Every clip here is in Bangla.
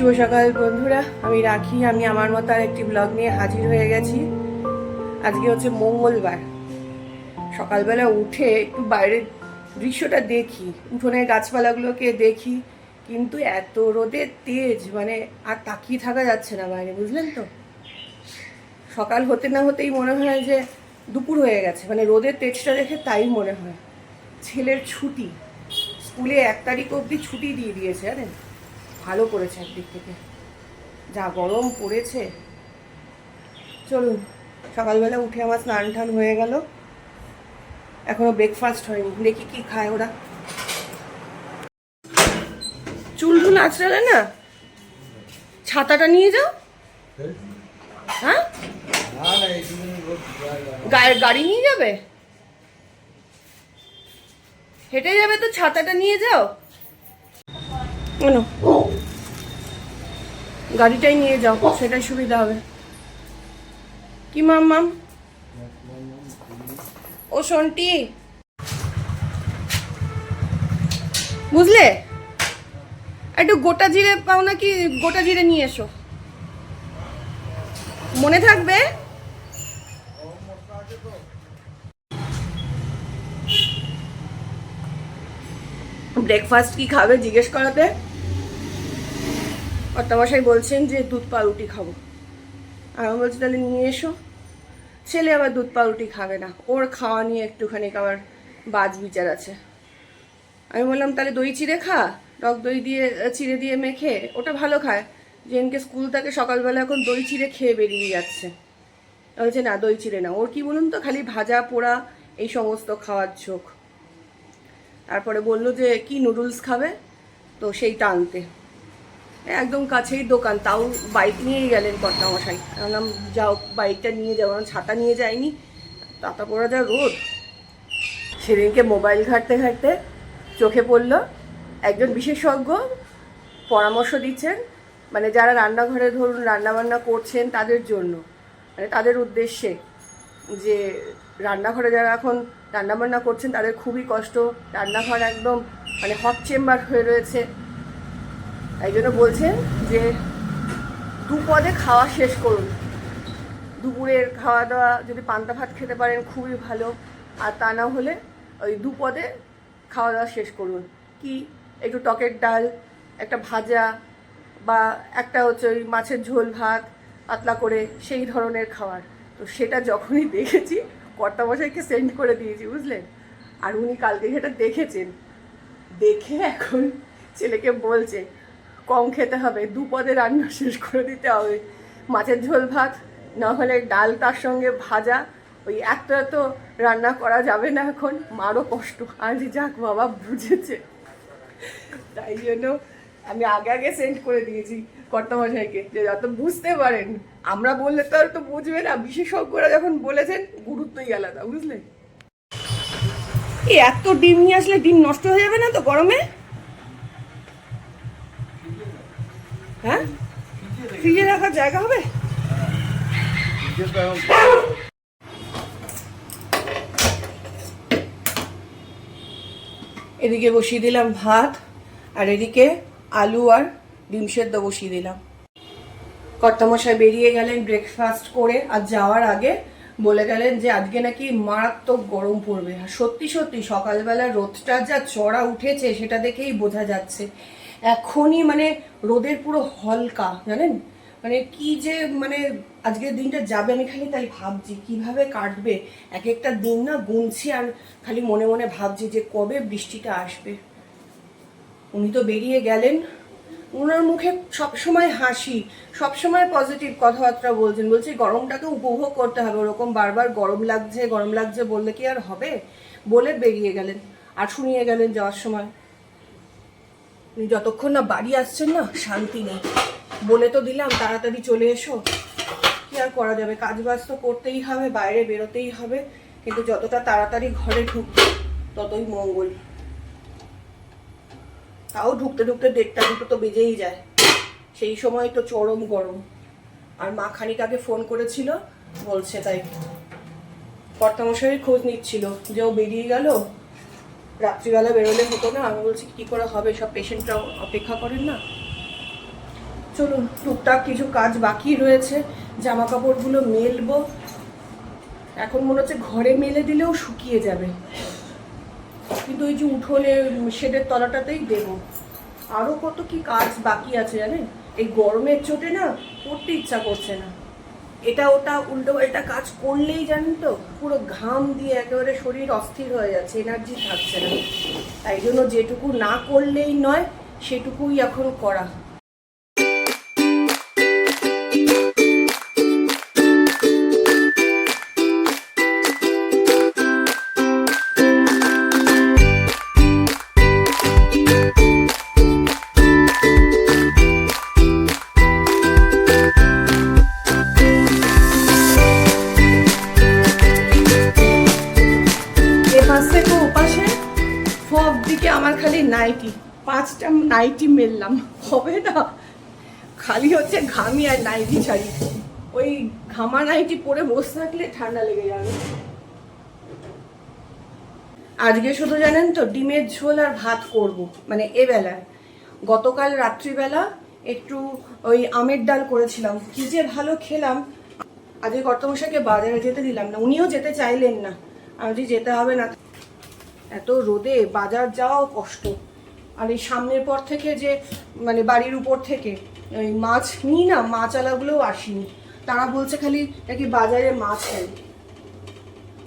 শুভ সকাল, বন্ধুরা। আমি রাখি। আমি আমার মতো আর একটি ব্লগ নিয়ে হাজির হয়ে গেছি। আজকে হচ্ছে মঙ্গলবার। সকালবেলা উঠে একটু বাইরের দৃশ্যটা দেখি। উঠোনের গাছপালাগুলোকে দেখি। কিন্তু এত রোদের তেজ মানে আর তাকিয়ে থাকা যাচ্ছে না বাইরে, বুঝলেন তো? সকাল হতে না হতেই মনে হয় যে দুপুর হয়ে গেছে। মানে রোদের তেজটা দেখে তাই মনে হয়। ছেলের ছুটি। স্কুলে এক তারিখ অবধি ছুটি দিয়ে দিয়েছে, জানেন? ভালো করেছে একদিক থেকে। যা গরম পড়েছে। চলুন, সকালবেলা উঠে আমার স্নান টান হয়ে গেল। এখনও ব্রেকফাস্ট হয়নি। দেখি কি খায় ওরা? চুল টুল আঁচড়ালে না? ছাতাটা নিয়ে যাও। হ্যাঁ? গাড়ি নিয়ে যাবে? হেঁটে যাবে তো, ছাতাটা নিয়ে যাও। কেন গাড়িটাই নিয়ে যাও, সেটাই সুবিধা হবে। কি মাম মাম? ও শোনটি বুঝলে? একটু গোটা জিরে পাও নাকি, গোটা জিরে নিয়ে এসো। মনে থাকবে? ব্রেকফাস্ট কি খাবে, জিজ্ঞেস করাতে? অত্যামশাই বলছেন যে দুধ পাউরুটি খাব। আর আমি বলছি, তাহলে নিয়ে এসো। ছেলে আবার দুধ পাউরুটি খাবে না। ওর খাওয়া নিয়ে একটুখানি আবার বাজ বিচার আছে। আমি বললাম, তাহলে দই চিড়ে খা। টক দই দিয়ে চিড়ে দিয়ে মেখে ওটা ভালো খায়। জেনকে স্কুল থেকে, সকালবেলা এখন দই চিড়ে খেয়ে বেরিয়ে যাচ্ছে। বলছে, না, দই চিড়ে না। ওর কি বলুন তো, খালি ভাজা, পোড়া, এই সমস্ত খাওয়ার ঝোঁক। তারপরে বলল যে, কি নুডলস খাবে? তো সেইটা আনতে একদম কাছেই দোকান, তাও বাইক নিয়েই গেলেন কর্তামশাই। বললাম, যাও বাইকটা নিয়ে যাও। ছাতা নিয়ে যায়নি তাতা পড়া যা রোদ। সেদিনকে মোবাইল ঘাঁটতে ঘাঁটতে চোখে পড়ল একজন বিশেষজ্ঞ পরামর্শ দিচ্ছেন মানে যারা রান্নাঘরে ধরুন রান্নাবান্না করছেন তাদের জন্য। মানে তাদের উদ্দেশ্যে যে রান্নাঘরে যারা এখন রান্নাবান্না করছেন তাদের খুবই কষ্ট। রান্নাঘর একদম মানে হট চেম্বার হয়ে রয়েছে। তাই জন্য বলছেন যে দু পদে খাওয়া শেষ করুন। দুপুরের খাওয়া দাওয়া যদি পান্তা ভাত খেতে পারেন, খুবই ভালো। আর তা না হলে ওই দু পদে খাওয়া দাওয়া শেষ করুন। কি? একটু টকের ডাল, একটা ভাজা বা একটা হচ্ছে ওই মাছের ঝোল ভাত, পাতলা করে সেই ধরনের খাবার তো সেটা যখনই দেখেছি, কর্তামশাইকে সেন্ড করে দিয়েছি, বুঝলেন? আর উনি কালকে সেটা দেখেছেন। দেখে এখন ছেলেকে বলছে কম খেতে হবে, দু পদে রান্না শেষ করে দিতে হবে। মাছের ঝোল ভাত, না হলে ডাল তার সঙ্গে ভাজা, ওই এত এত রান্না করা যাবে না এখন। মারও কষ্ট যে যাক বাবা বুঝেছে। তাই জন্য আমি আগে আগে সেন্ড করে দিয়েছি কর্তামশাইকে, যে যত বুঝতে পারেন, আমরা বললে তো আর তো বুঝবে না। বিশেষজ্ঞরা যখন বলেছেন, গুরুত্বই আলাদা বুঝলেন এই এত ডিম নিয়ে আসলে ডিম নষ্ট হয়ে যাবে না তো গরমে? হ্যাঁ? ফ্রিজে রাখার জায়গা হবে? এদিকে বসিয়ে দিলাম ভাত, আর এদিকে আলু আর ডিম সেদ্ধ বসিয়ে দিলাম। কর্তামশাই বেরিয়ে গেলেন ব্রেকফাস্ট করে, আর যাওয়ার আগে বলে গেলেন যে আজকে নাকি মারাত্মক গরম পড়বে। আর সত্যি সত্যি সকালবেলা রোদটা যা চড়া উঠেছে, সেটা দেখেই বোঝা যাচ্ছে। এখনই মানে রোদের পুরো হলকা, জানেন? মানে কি যে মানে আজকের দিনটা যাবে আমি খালি তাই ভাবছি, কীভাবে কাটবে? এক একটা দিন না গুনছি আর খালি মনে মনে ভাবছি যে কবে বৃষ্টিটা আসবে। উনি তো বেরিয়ে গেলেন। ওনার মুখে সবসময় হাসি, সবসময় পজিটিভ কথাবার্তা বলছেন। বলছি, গরমটাকে উপভোগ করতে হবে। ওরকম বারবার গরম লাগছে গরম লাগছে বললে কি আর হবে? বলে বেরিয়ে গেলেন আর শুনিয়ে গেলেন যাওয়ার সময়। উনি যতক্ষণ না বাড়ি আসছেন না, শান্তি নেই। বলে তো দিলাম, তাড়াতাড়ি চলে এসো। কি আর করা যাবে? কাজ বাজ তো করতেই হবে, বাইরে বেরোতেই হবে। কিন্তু যতটা তাড়াতাড়ি ঘরে ঢুকবে, ততই মঙ্গল। তাও ঢুকতে ঢুকতে দেড়টা দুটো তো বেজেই যায়। সেই সময় তো চরম গরম। আর মা খানিক আগে ফোন করেছিল, বলছে তাই। কর্তামশাই খোঁজ নিচ্ছিল যে ও বেরিয়ে গেল। রাত্রিবেলা বেরোলে হতো না, আমি বলছি, কি করে হবে? সব পেশেন্টরা অপেক্ষা করেন না? চলুন, টুকটাক কিছু কাজ বাকি রয়েছে জামা কাপড়গুলো মেলবো। এখন মনে হচ্ছে ঘরে মেলে দিলেও শুকিয়ে যাবে। কিন্তু ওই যে উঠোনে শেডের তলাটাতেই দেবো। আরও কত কি কাজ বাকি আছে জানেন? এই গরমের চোটে না করতে ইচ্ছা করছে না। এটা ওটা উল্টো পাল্টা কাজ করলেই জানেন তো, পুরো ঘাম দিয়ে একেবারে শরীর অস্থির হয়ে যাচ্ছে এনার্জি থাকছে না। তাই জন্য যেটুকু না করলেই নয়, সেটুকুই এখন করা। আমার খালি নাইটি, পাঁচটা নাইটি মেললাম, হবে না? খালি হচ্ছে ঘামি আর নাইটি ছাড়ি। ওই ঘামা নাইটি পরে বসে থাকলে ঠান্ডা লেগে যাবে। আজকে শুধু জানেন তো, ডিমের ঝোল আর ভাত করব মানে এ বেলায় গতকাল রাত্রিবেলা একটু ওই আমের ডাল করেছিলাম। কি যে ভালো খেলাম। আজকে কর্তমশাইকে বাজারে যেতে দিলাম না, উনিও যেতে চাইলেন না। আমি যেতে হবে না। এত রোদে বাজার যাওয়াও কষ্ট। আর এই সামনের পর থেকে যে মানে বাড়ির উপর থেকে ওই মাছ নিই না, মাছ আলাগুলোও আসেনি। তারা বলছে খালি নাকি বাজারে মাছ নেই।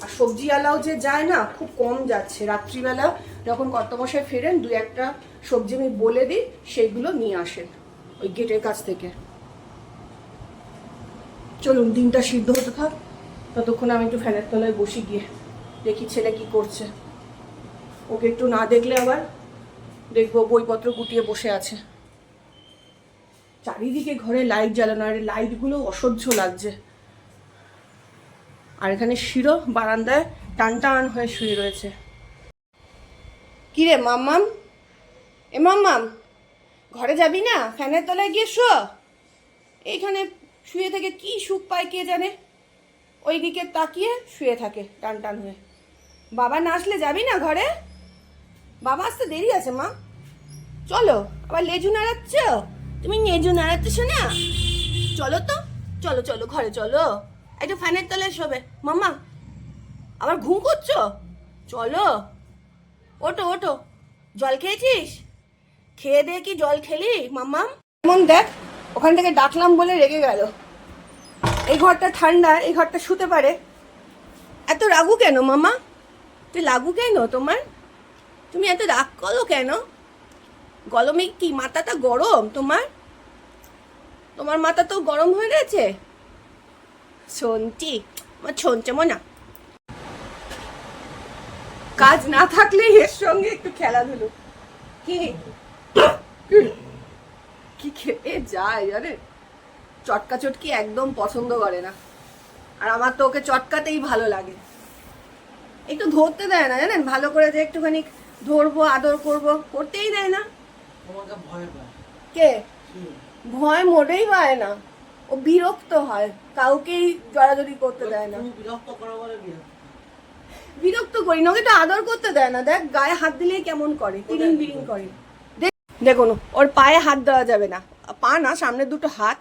আর সবজি আলাও যে যায় না, খুব কম যাচ্ছে। রাত্রিবেলা যখন কর্তমশাই ফেরেন দু একটা সবজি আমি বলে দিই, সেইগুলো নিয়ে আসেন ওই গেটের কাছ থেকে। চলুন ডিমটা সিদ্ধ হতে থাক। ততক্ষণ আমি একটু ফ্যানের তলায় বসি গিয়ে, দেখি ছেলে কি করছে। ওকে একটু না দেখলে আবার দেখব, বইপত্র গুটিয়ে বসে আছে। চারিদিকে ঘরে লাইট জ্বালানো, আর লাইটগুলো অসহ্য লাগছে। আর এখানে শিরো বারান্দায় টান টান হয়ে শুয়ে রয়েছে। কিরে মাম্মাম? এ মাম্মাম, ঘরে যাবি না? ফ্যানের তলায় গিয়ে শো। এইখানে শুয়ে থেকে কি সুখ পায় কে জানে? ওই দিকে তাকিয়ে শুয়ে থাকে টান টান হয়ে। বাবা, না আসলে যাবি না ঘরে? বাবা আসতে দেরি আছে মা। চলো আবার লেজু নাড়াচ্ছ? তুমি লেজু নাড়াচ্ছ না? চলো তো চলো চলো ঘরে চলো। একটু ফ্যানের তলায় শোবে। মাম্মা আবার ঘুম করছ? চলো। ওটো ওটো জল খেয়েছিস? খেয়ে দিয়ে কি জল খেলি মাম্মা? এমন দেখ ওখান থেকে ডাকলাম বলে রেগে গেল। এই ঘরটা ঠান্ডা এই ঘরটা শুতে পারে। এত রাগু কেন মামা তুই লাগু কেন তোমার? তুমি এত রাগ করো কেন? গরমে কি মাথাটা গরম তোমার? তোমার মাথা তো গরম হয়ে গেছে। শুনছি আমার শুনছে মনা। কাজ না থাকলে এর সঙ্গে একটু খেলাধুলো। কি? কি খেয়ে যায় জানে চটকা চটকি একদম পছন্দ করে না। আর আমার তো ওকে চটকাতেই ভালো লাগে। একটু ধরতে দেয় না, জানেন? ভালো করে যে একটুখানি ধরবো আদর করব করতেই দেয় না। কে? ভয় মোটেই পায় না। ও বিরক্ত হয় কাউকেই জড়াজড়ি করতে দেয় না। বিরক্ত করো না ওকে তো আদর করতে দেয় না। দেখ গায়ে হাত দিলেই কেমন করে তিরিং বিরিং করে। দেখ- দেখুন ওর পায়ে হাত দেওয়া যাবে না। পা না সামনে দুটো হাত।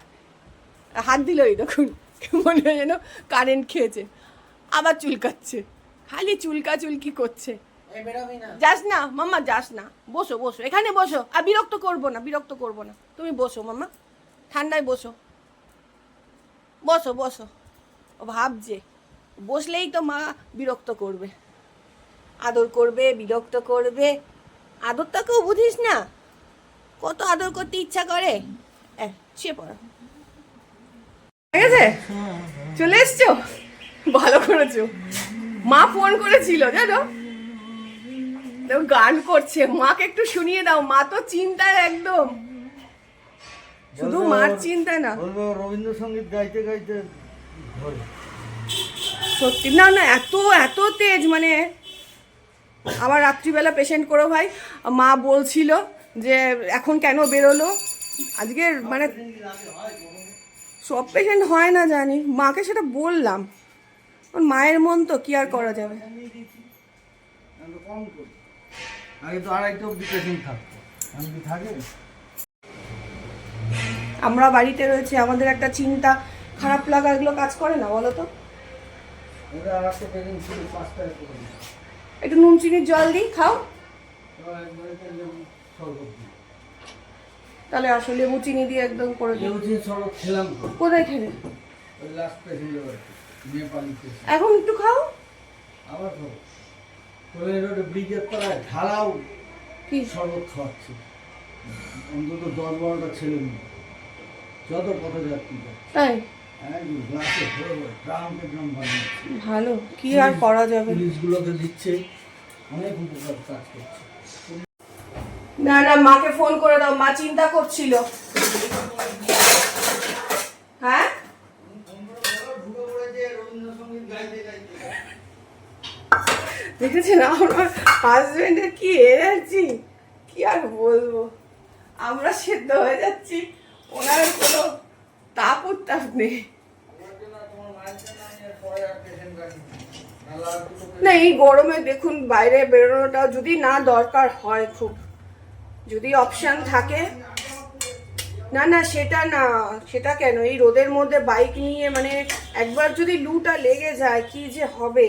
হাত দিলই দেখুন মনে হয় যেন কারেন্ট খেয়েছে। আবার চুলকাচ্ছে। খালি চুলকা চুলকি করছে। যাস না মাম্মা যাস না। বসো বসো। এখানে বসো। আর বিরক্ত করব না বিরক্ত করব না। তুমি বসো মাম্মা। ঠান্ডায় বসো। বসো বসো। ও ভাবছে বসলেই তো মা বিরক্ত করবে। আদর করবে বিরক্ত করবে। আদরটাকেও বুঝিস না। কত আদর করতে ইচ্ছা করে। শুয়ে পড়ো। ঠিক আছে চলে এসছো? ভালো করেছ। মা ফোন করেছিল জানো? গান করছে। মাকে একটু শুনিয়ে দাও। মা তো চিন্তায় একদম। শুধু মার চিন্তা না। বলব রবীন্দ্রসঙ্গীত গাইতে গাইতে সত্যি। না না এত এত তেজ মানে আবার রাত্রিবেলা পেশেন্ট করো ভাই। মা বলছিল যে এখন কেন বেরোলো? আজকে মানে সব পেশেন্ট হয় না জানি। মাকে সেটা বললাম। মায়ের মন তো কি আর করা যাবে? আগে তো আড়াইটা অব্দি পেশেন্ট থাকতো। আমি কি থাকে? আমরা বাড়িতে রয়েছে আমাদের একটা চিন্তা খারাপ লাগা এগুলো কাজ করে না বলো তো? একটা নুন চিনির জল দিই খাও। তাহলে আসলে লেবু চিনি দিয়ে একদম করে দিই। খেলাম কোথায় খেলে? এখন একটু খাও। আবার খাব। ব্রিজের তলায় ঢালাও কি? শরবত খাওয়াচ্ছে। অন্তত দশ বারোটা ছেলে মেয়ে। যত পথযাত্রী তাই? বানিয়েছে। ভালো। কি আর করা যাবে? পুলিশগুলোকে দিচ্ছে। অনেক উপকার কাজ করছে। না না মাকে ফোন করে দাও। মা চিন্তা করছিল। হ্যাঁ রবীন্দ্রসঙ্গীত গাইতে গাইতে দেখেছেন আমার হাজবেন্ডের কি এনার্জি কি আর বলব? আমরা সেদ্ধ হয়ে যাচ্ছি। ওনার কোনো তাপ উত্তাপ নেই। না, এই গরমে দেখুন, বাইরে বেরোনোটা যদি না দরকার হয় খুব। যদি অপশান থাকে। না না, সেটা না, সেটা কেন? এই রোদের মধ্যে বাইক নিয়ে মানে একবার যদি লুটা লেগে যায়, কি যে হবে?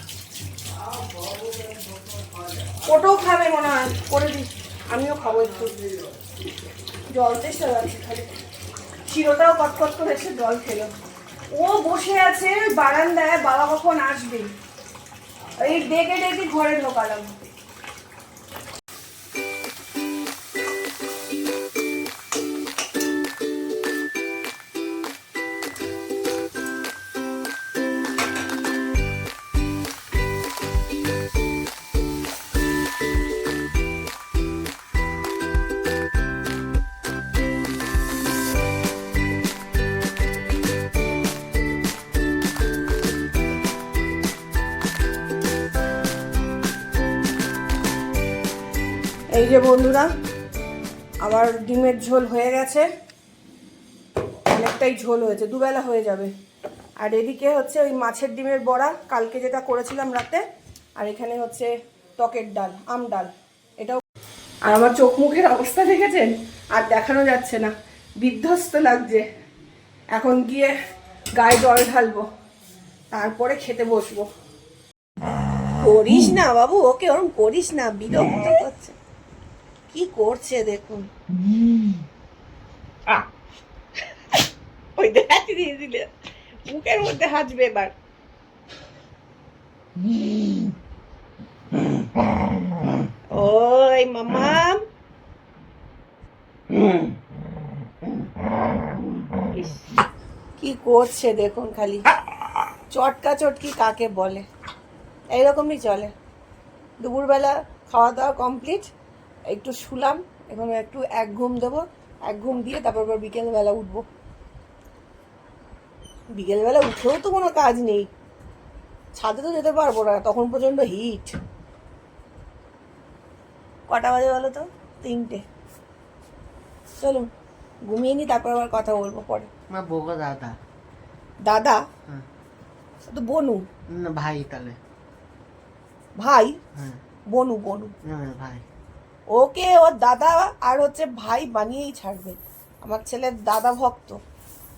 ওটাও খাবে মনে হয়, করে দিই আমিও খাব একটু। জল চেষ্টা যাচ্ছে খালি। শিরোটাও কটকট করে এসে জল খেলো। ও বসে আছে বারান্দায়, বাবা কখন আসবে? এই ডেকে ডেকে ঘরে ঢোকালাম। এই যে বন্ধুরা, আমার ডিমের ঝোল হয়ে গেছে। অনেকটাই ঝোল হয়েছে, দুবেলা হয়ে যাবে। আর এদিকে হচ্ছে ওই মাছের ডিমের বড়া, কালকে যেটা করেছিলাম রাতে, আর এখানে হচ্ছে টকের ডাল, আম ডাল। এটাও আর আমার চোখ মুখের অবস্থা দেখেছেন? আর দেখানো যাচ্ছে না। বিধ্বস্ত লাগছে। এখন গিয়ে গায়ে জল ঢালবো, তারপরে খেতে বসবো। করিস না বাবু, ওকে ওরম করিস না, বিরক্ত। কি করছে দেখুন। ওই দেখ দিয়ে দিলে। মুখের মধ্যে হাজবে এবার। ওই মামাম। কি করছে দেখুন খালি। চটকা চটকি কাকে বলে? এইরকমই চলে। দুপুরবেলা খাওয়া দাওয়া কমপ্লিট। একটু শুলাম এখন একটু এক ঘুম দেবো এক ঘুম দিয়ে তারপর আবার বিকেলবেলা উঠবো। বিকেলবেলা উঠেও তো কোনো কাজ নেই। ছাদে তো যেতে পারব না তখন প্রচণ্ড হিট কটা বাজে বলো তো? তিনটে। চলুন ঘুমিয়ে নি তারপর আবার কথা বলব পরে। মা দাদা। দাদা? হ্যাঁ। তো বনু। ভাই তাহলে। ভাই? হ্যাঁ। বনু বনু। ভাই। ওকে, ওর দাদা আর হচ্ছে ভাই বানিয়েই ছাড়বে। আমার ছেলের দাদা ভক্ত,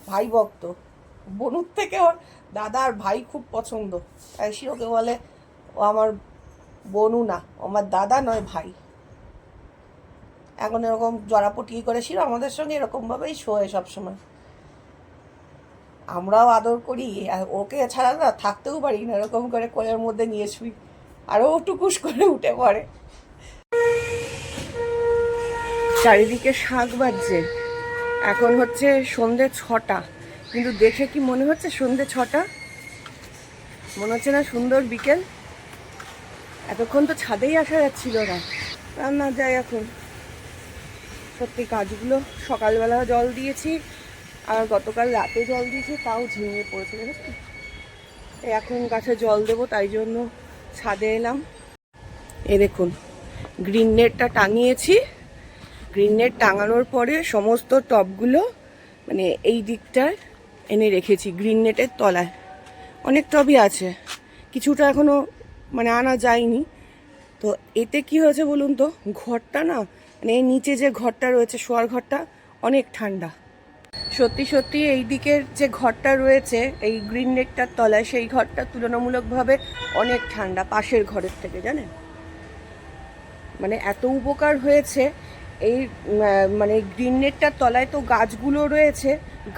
ভাই ভক্ত। বনুর থেকে ওর দাদা আর ভাই খুব পছন্দ। তাই সে ওকে বলে, ও আমার বনু না আমার দাদা নয়, ভাই। এখন এরকম জড়াপটি করে ছিল আমাদের সঙ্গে এরকমভাবেই শোয় সবসময়। আমরাও আদর করি ওকে ছাড়া না থাকতেও পারি না, এরকম করে কোলের মধ্যে নিয়ে শুই আরও টুকুস করে উঠে পড়ে। চারিদিকে শাক বাজছে। এখন হচ্ছে সন্ধে ছটা। কিন্তু দেখে কি মনে হচ্ছে সন্ধে ছটা? মনে হচ্ছে না সুন্দর বিকেল? এতক্ষণ তো ছাদেই আসা যাচ্ছিল না। রান্না যায় এখন। সত্যি কাজগুলো, সকালবেলা জল দিয়েছি, আর গতকাল রাতে জল দিয়েছি, তাও ঝিমিয়ে পড়েছে তো? এখন গাছে জল দেবো, তাই জন্য ছাদে এলাম। এ দেখুন, গ্রিন নেটটা টাঙিয়েছি। গ্রিন নেট টাঙানোর পরে সমস্ত টবগুলো মানে এই দিকটায় এনে রেখেছি গ্রিন নেটের তলায়। অনেক টবই আছে। কিছুটা এখনও মানে আনা যায়নি। তো এতে কি হয়েছে বলুন তো, ঘরটা না মানে এই নিচে যে ঘরটা রয়েছে, শোয়ার ঘরটা অনেক ঠান্ডা। সত্যি সত্যি এই দিকের যে ঘরটা রয়েছে, এই গ্রিন নেটটার তলায় সেই ঘরটা তুলনামূলকভাবে অনেক ঠান্ডা, পাশের ঘরের থেকে, জানেন? মানে এত উপকার হয়েছে এই মানে গ্রিন নেটটার তলায় তো গাছগুলো রয়েছে।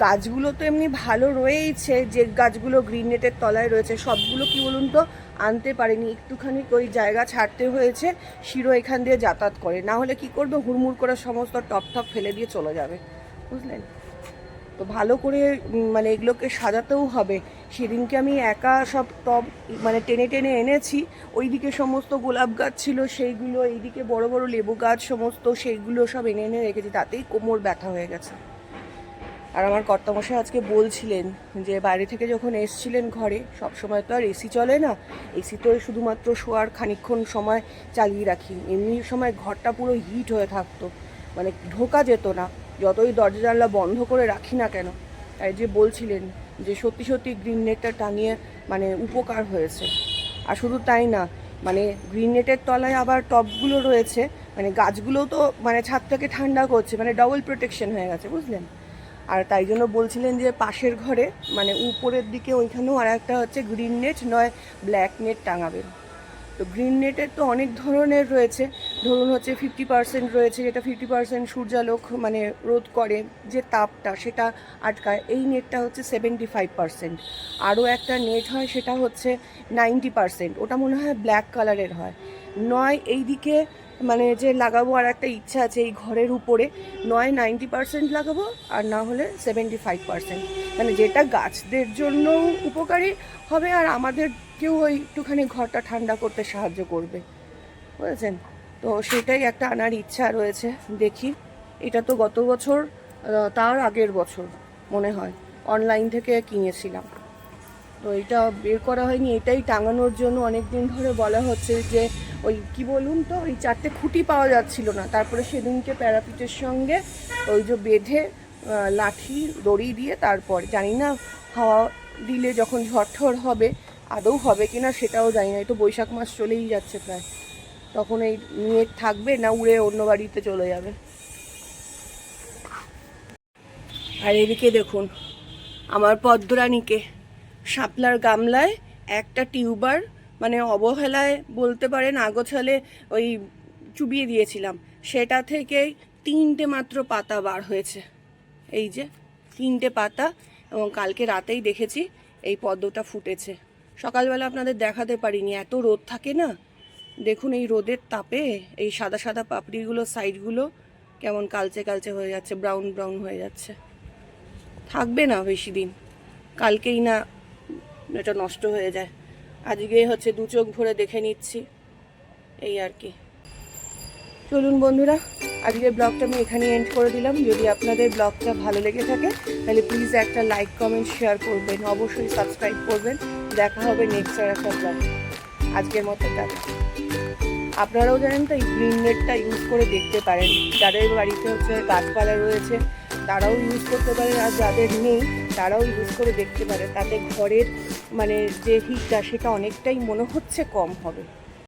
গাছগুলো তো এমনি ভালো রয়েইছে, যে গাছগুলো গ্রিন নেটের তলায় রয়েছে। সবগুলো কি বলুন তো, আনতে পারেনি। একটুখানি ওই জায়গা ছাড়তে হয়েছে, শিরো এখান দিয়ে যাতায়াত করে। না হলে কি করবে? হুড়মুড় করে সমস্ত টপ টপ ফেলে দিয়ে চলে যাবে। বুঝলেন? তো ভালো করে মানে এগুলোকে সাজাতেও হবে। সেদিনকে আমি একা সব টব মানে টেনে টেনে এনেছি। ওইদিকে সমস্ত গোলাপ গাছ ছিল, সেইগুলো, এইদিকে বড় বড় লেবু গাছ সমস্ত, সেইগুলো সব এনে এনে রেখেছি। তাতেই কোমর ব্যথা হয়ে গেছে। আর আমার কর্তামশাই আজকে বলছিলেন যে, বাইরে থেকে যখন এসছিলেন ঘরে, সব সময় তো আর এসি চলে না। এসি তো শুধুমাত্র শোয়ার খানিকক্ষণ সময় চালিয়ে রাখি। এমনি সময় ঘরটা পুরো হিট হয়ে থাকতো। মানে ঢোকা যেত না। যতই দরজা জানলা বন্ধ করে রাখি না কেন, তাই যে বলছিলেন যে সত্যি সত্যি গ্রিন নেটটা টাঙিয়ে মানে উপকার হয়েছে। আর শুধু তাই না মানে গ্রিন নেটের তলায় আবার টবগুলো রয়েছে মানে গাছগুলোও তো মানে ছাদটাকে ঠান্ডা করছে মানে ডবল প্রোটেকশন হয়ে গেছে, বুঝলেন? আর তাই জন্য বলছিলেন যে পাশের ঘরে মানে উপরের দিকে ওইখানেও আর একটা হচ্ছে গ্রিন নেট নয় ব্ল্যাক নেট টাঙাবেন। তো গ্রিন নেটের তো অনেক ধরনের রয়েছে ধরুন হচ্ছে ফিফটি পার্সেন্ট রয়েছে, যেটা ফিফটি পার্সেন্ট সূর্যালোক মানে রোধ করে যে তাপটা সেটা আটকায়, এই নেটটা হচ্ছে সেভেন্টি ফাইভ পার্সেন্ট আরও একটা নেট হয় সেটা হচ্ছে নাইনটি পার্সেন্ট ওটা মনে হয় ব্ল্যাক কালারের হয়। নয় এই দিকে মানে যে লাগাবো আর একটা ইচ্ছা আছে এই ঘরের উপরে, নয় নাইনটি পার্সেন্ট লাগাবো আর না হলে সেভেন্টি ফাইভ পার্সেন্ট মানে যেটা গাছদের জন্য উপকারী হবে আর আমাদেরকেও ওই একটুখানি ঘরটা ঠান্ডা করতে সাহায্য করবে। বুঝেছেন? তো সেটাই একটা আনার ইচ্ছা রয়েছে, দেখি। এটা তো গত বছর তার আগের বছর, মনে হয়। অনলাইন থেকে কিনেছিলাম। তো এটা বের করা হয়নি, এটাই টাঙানোর জন্য অনেক দিন ধরে বলা হচ্ছে যে, ওই কি বলুন তো, ওই চারটে খুঁটি পাওয়া যাচ্ছিল না। তারপরে সেদিনকে প্যারাপিটের সঙ্গে ওই যে বেঁধে লাঠি, দড়ি দিয়ে তারপর, জানি না, হাওয়া দিলে যখন ঝড় হবে, আদৌ হবে কিনা সেটাও জানি না, এই তো বৈশাখ মাস চলেই যাচ্ছে প্রায়। তখন এই নিয়ে থাকবে না উড়ে অন্য বাড়িতে চলে যাবে। আর এদিকে দেখুন, আমার পদ্মরানীকে শাপলার গামলায় একটা টিউবার মানে অবহেলায় বলতে পারেন আগোছালে ওই চুবিয়ে দিয়েছিলাম। সেটা থেকে তিনটে মাত্র পাতা বার হয়েছে। এই যে, তিনটে পাতা এবং কালকে রাতেই দেখেছি এই পদ্মটা ফুটেছে। সকালবেলা আপনাদের দেখাতে পারিনি, এত রোদ থাকে না? দেখুন এই রোদের তাপে এই সাদা সাদা পাপড়িগুলো, সাইডগুলো কেমন কালচে কালচে হয়ে যাচ্ছে, ব্রাউন ব্রাউন হয়ে যাচ্ছে। থাকবে না বেশি দিন, কালকেই না এটা নষ্ট হয়ে যায়। আজকে হচ্ছে দু চোখ ভরে দেখে নিচ্ছি, এই আর কি। চলুন বন্ধুরা, আজকের ব্লগটা আমি এখানে এন্ড করে দিলাম। যদি আপনাদের ব্লগটা ভালো লেগে থাকে, তাহলে প্লিজ একটা লাইক কমেন্ট শেয়ার করবেন। অবশ্যই সাবস্ক্রাইব করবেন। দেখা হবে নেক্সট আর একটা ব্লগ আজকের মতো, টাটা। আপনারাও জানেন তো এই গ্রিন নেটটা ইউজ করে দেখতে পারেন। যাদের বাড়িতে হচ্ছে গাছপালা রয়েছে, তারাও ইউজ করতে পারেন। আর যাদের নেই, তারাও ইউজ করে দেখতে পারে তাতে ঘরের মানে যে হিটটা সেটা অনেকটাই মনে হচ্ছে কম হবে।